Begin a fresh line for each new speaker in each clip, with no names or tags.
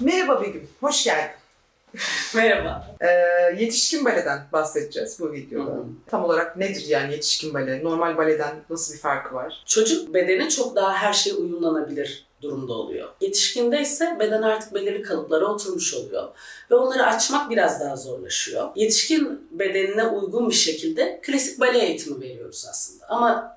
Merhaba Begüm, hoş geldin.
Merhaba.
Ee, yetişkin baleden bahsedeceğiz bu videoda.
Hı hı.
Tam olarak nedir yani yetişkin bale? Normal baleden nasıl bir farkı var?
Çocuk bedeni çok daha her şeye uyumlanabilir durumda oluyor. Yetişkinde ise beden artık belirli kalıplara oturmuş oluyor. Ve onları açmak biraz daha zorlaşıyor. Yetişkin bedenine uygun bir şekilde klasik bale eğitimi veriyoruz aslında. Ama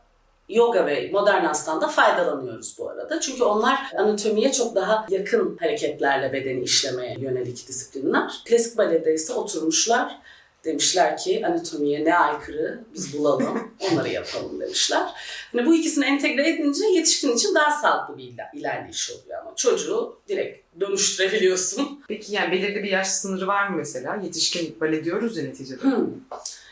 yoga ve modern danstan da faydalanıyoruz bu arada. Çünkü onlar anatomiye çok daha yakın hareketlerle bedeni işlemeye yönelik disiplinler. Klasik balede ise oturmuşlar demişler ki anatomiye ne aykırı biz bulalım onları yapalım demişler. Hani bu ikisini entegre edince yetişkin için daha sağlıklı bir iler- ilerleyiş oluyor ama çocuğu direkt dönüştürebiliyorsun.
Peki yani belirli bir yaş sınırı var mı mesela? Yetişkin bale diyoruz ya neticede.
Hmm.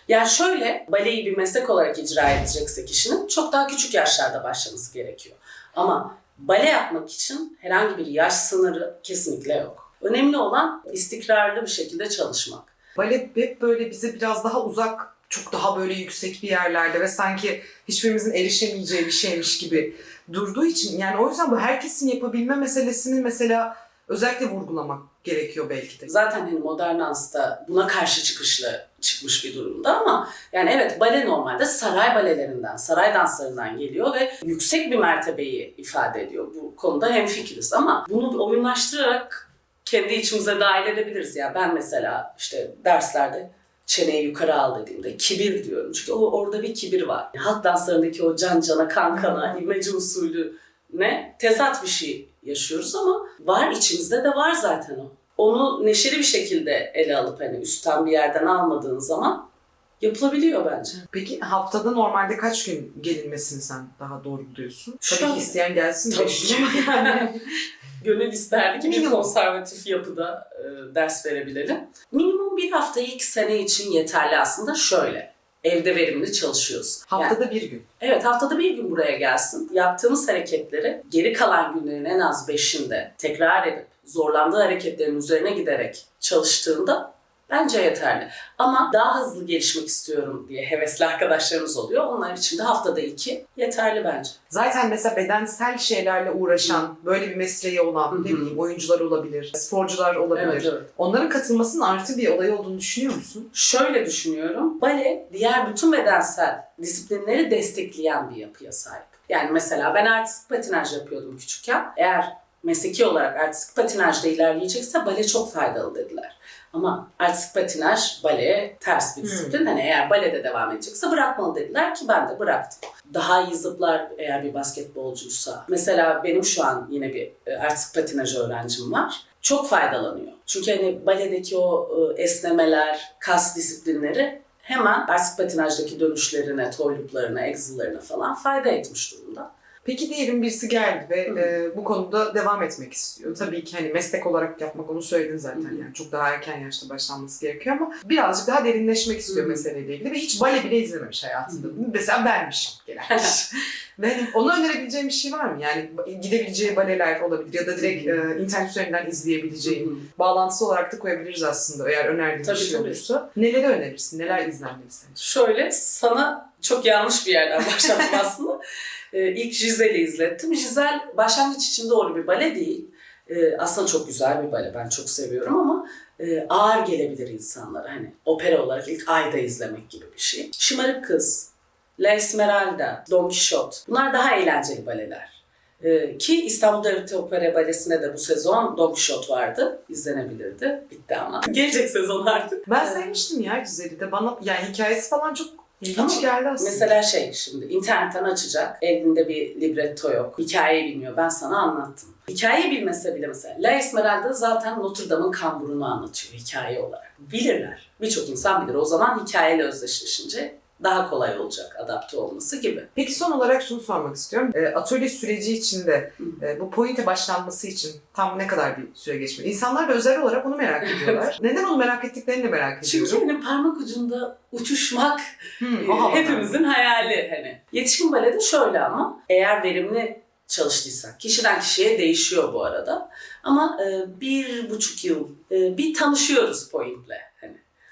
Yani şöyle baleyi bir meslek olarak icra edecekse kişinin çok daha küçük yaşlarda başlaması gerekiyor. Ama bale yapmak için herhangi bir yaş sınırı kesinlikle yok. Önemli olan istikrarlı bir şekilde çalışmak.
Bale hep böyle bize biraz daha uzak, çok daha böyle yüksek bir yerlerde ve sanki hiçbirimizin erişemeyeceği bir şeymiş gibi durduğu için yani o yüzden bu herkesin yapabilme meselesini mesela özellikle vurgulamak gerekiyor belki de.
Zaten hani modern dansta buna karşı çıkışlı çıkmış bir durumda ama yani evet bale normalde saray balelerinden, saray danslarından geliyor ve yüksek bir mertebeyi ifade ediyor. Bu konuda hemfikiriz ama bunu oyunlaştırarak kendi içimize dahil edebiliriz. Ya ben mesela işte derslerde çeneyi yukarı al dediğimde kibir diyorum. Çünkü o orada bir kibir var. Halk danslarındaki o can cana, kan kana, imece usulü ne tezat bir şey yaşıyoruz ama var içimizde de var zaten o. Onu neşeli bir şekilde ele alıp hani üstten bir yerden almadığın zaman yapılabiliyor bence.
Peki haftada normalde kaç gün gelinmesini sen daha doğru buluyorsun?
Şu
Tabii
an-
ki isteyen gelsin.
Tabii ki.
yani.
Gönül isterdi ki bir
Minimum.
konservatif yapıda e, ders verebilelim. Minimum bir hafta ilk sene için yeterli aslında şöyle. Evde verimli çalışıyorsun. Yani-
Haftada bir gün.
Evet haftada bir gün buraya gelsin. Yaptığımız hareketleri geri kalan günlerin en az beşinde tekrar edip zorlandığı hareketlerin üzerine giderek çalıştığında bence yeterli. Ama daha hızlı gelişmek istiyorum diye hevesli arkadaşlarımız oluyor. Onlar için de haftada iki yeterli bence.
Zaten mesela bedensel şeylerle uğraşan, böyle bir mesleği olan,
Hı
ne
hı.
bileyim oyuncular olabilir, sporcular olabilir.
Evet, evet.
Onların katılmasının artı bir olay olduğunu düşünüyor musun?
Şöyle düşünüyorum. Bale diğer bütün bedensel disiplinleri destekleyen bir yapıya sahip. Yani mesela ben artistik patinaj yapıyordum küçükken. Eğer mesleki olarak artistik patinajda ilerleyecekse bale çok faydalı dediler. Ama artistik patinaj baleye ters bir
Hmm.
disiplin. Hani eğer balede devam edecekse bırakmalı dediler ki ben de bıraktım. Daha iyi zıplar eğer bir basketbolcuysa. Mesela benim şu an yine bir e, artistik patinaj öğrencim var. Çok faydalanıyor. Çünkü hani baledeki o e, esnemeler, kas disiplinleri hemen artistik patinajdaki dönüşlerine, toyluklarına, egzillerine falan fayda etmiş durumda.
Peki diyelim birisi geldi ve
Hı.
e, bu konuda devam etmek istiyor. Tabii ki hani meslek olarak yapmak onu söyledin zaten
Hı.
yani çok daha erken yaşta başlanması gerekiyor ama birazcık daha derinleşmek istiyor
Hı.
meseleyle ilgili ve hiç bale bile izlememiş hayatında.
Hı.
Mesela benmişim kişi. ve hani ona önerebileceğim bir şey var mı? Yani gidebileceği baleler olabilir ya da direkt
Hı.
e, internet üzerinden izleyebileceği.
Hı.
Bağlantısı olarak da koyabiliriz aslında eğer önerdiğin
Tabii,
bir şey
tabii.
olursa. Neleri önerirsin? Neler izlenmeli sence?
Şöyle sana çok yanlış bir yerden başladım aslında. Ee, ilk Gisel'i izlettim. Gisel başlangıç için doğru bir bale değil. Ee, aslında çok güzel bir bale. Ben çok seviyorum ama e, ağır gelebilir insanlara. Hani opera olarak ilk ayda izlemek gibi bir şey. Şımarık Kız, La Esmeralda, Don Quixote. Bunlar daha eğlenceli baleler. Ee, ki İstanbul Devlet Opera Balesi'ne de bu sezon Don Quixote vardı. İzlenebilirdi. Bitti ama. Gelecek sezon artık.
Ben sevmiştim ya Güzel'i de. Bana yani hikayesi falan çok ilginç
Ama
geldi aslında.
Mesela şey şimdi internetten açacak, elinde bir libretto yok, hikayeyi bilmiyor. Ben sana anlattım. Hikayeyi bilmese bile mesela La Esmeralda zaten Notre Dame'ın kamburunu anlatıyor hikaye olarak. Bilirler. Birçok insan bilir. O zaman hikayeyle özdeşleşince daha kolay olacak adapte olması gibi.
Peki son olarak şunu sormak istiyorum. E, atölye süreci içinde e, bu pointe başlanması için tam ne kadar bir süre geçmeli? İnsanlar da özel olarak bunu merak ediyorlar. Neden onu merak ettiklerini de merak
Çünkü
ediyorum.
hani parmak ucunda uçuşmak
Hmm,
e, hepimizin hayali hani. Yetişkin balede şöyle ama eğer verimli çalıştıysak, kişiden kişiye değişiyor bu arada. Ama e, bir buçuk yıl e, bir tanışıyoruz pointle.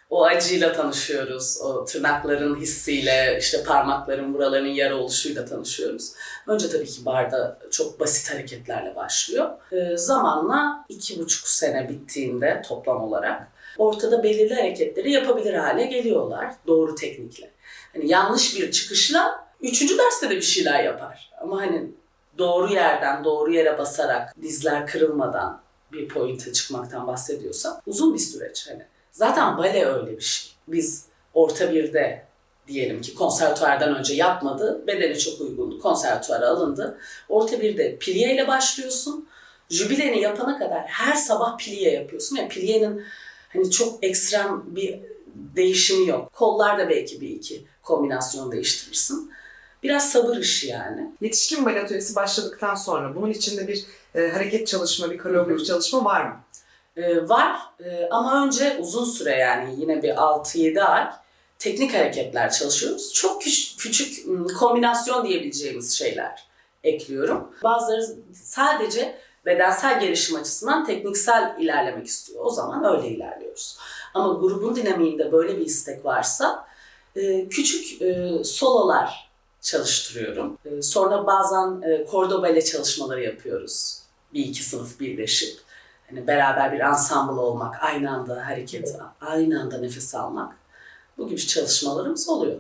O acıyla tanışıyoruz. O tırnakların hissiyle, işte parmakların buralarının yara oluşuyla tanışıyoruz. Önce tabii ki barda çok basit hareketlerle başlıyor. Ee, zamanla iki buçuk sene bittiğinde toplam olarak ortada belirli hareketleri yapabilir hale geliyorlar doğru teknikle. Hani yanlış bir çıkışla üçüncü derste de bir şeyler yapar. Ama hani doğru yerden doğru yere basarak dizler kırılmadan bir pointe çıkmaktan bahsediyorsam uzun bir süreç hani. Zaten bale öyle bir şey. Biz orta birde diyelim ki konservatuardan önce yapmadı, bedeni çok uygundu, konservatuara alındı. Orta birde pliye ile başlıyorsun. Jübileni yapana kadar her sabah pliye yapıyorsun. Yani pliyenin hani çok ekstrem bir değişimi yok. Kollarda belki bir iki kombinasyon değiştirirsin. Biraz sabır işi yani.
Yetişkin bale atölyesi başladıktan sonra bunun içinde bir e, hareket çalışma, bir koreografi çalışma var mı?
Ee, var Ee, ama önce uzun süre yani yine bir 6-7 ay teknik hareketler çalışıyoruz. Çok küçük, ım, kombinasyon diyebileceğimiz şeyler ekliyorum. Bazıları sadece bedensel gelişim açısından tekniksel ilerlemek istiyor. O zaman öyle ilerliyoruz. Ama grubun dinamiğinde böyle bir istek varsa e, küçük e, sololar çalıştırıyorum. E, Sonra bazen e, çalışmaları yapıyoruz. Bir iki sınıf birleşip. Hani beraber bir ensemble olmak, aynı anda hareket, aynı anda nefes almak. Bu gibi çalışmalarımız oluyor.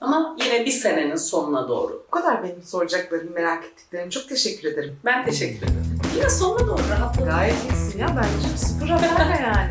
Ama yine bir senenin sonuna doğru.
Bu kadar benim soracaklarım, merak ettiklerim. Çok teşekkür ederim.
Ben teşekkür ederim. Yine sonuna doğru rahatladım.
Gayet iyisin ya bence. Sıfır hata yani.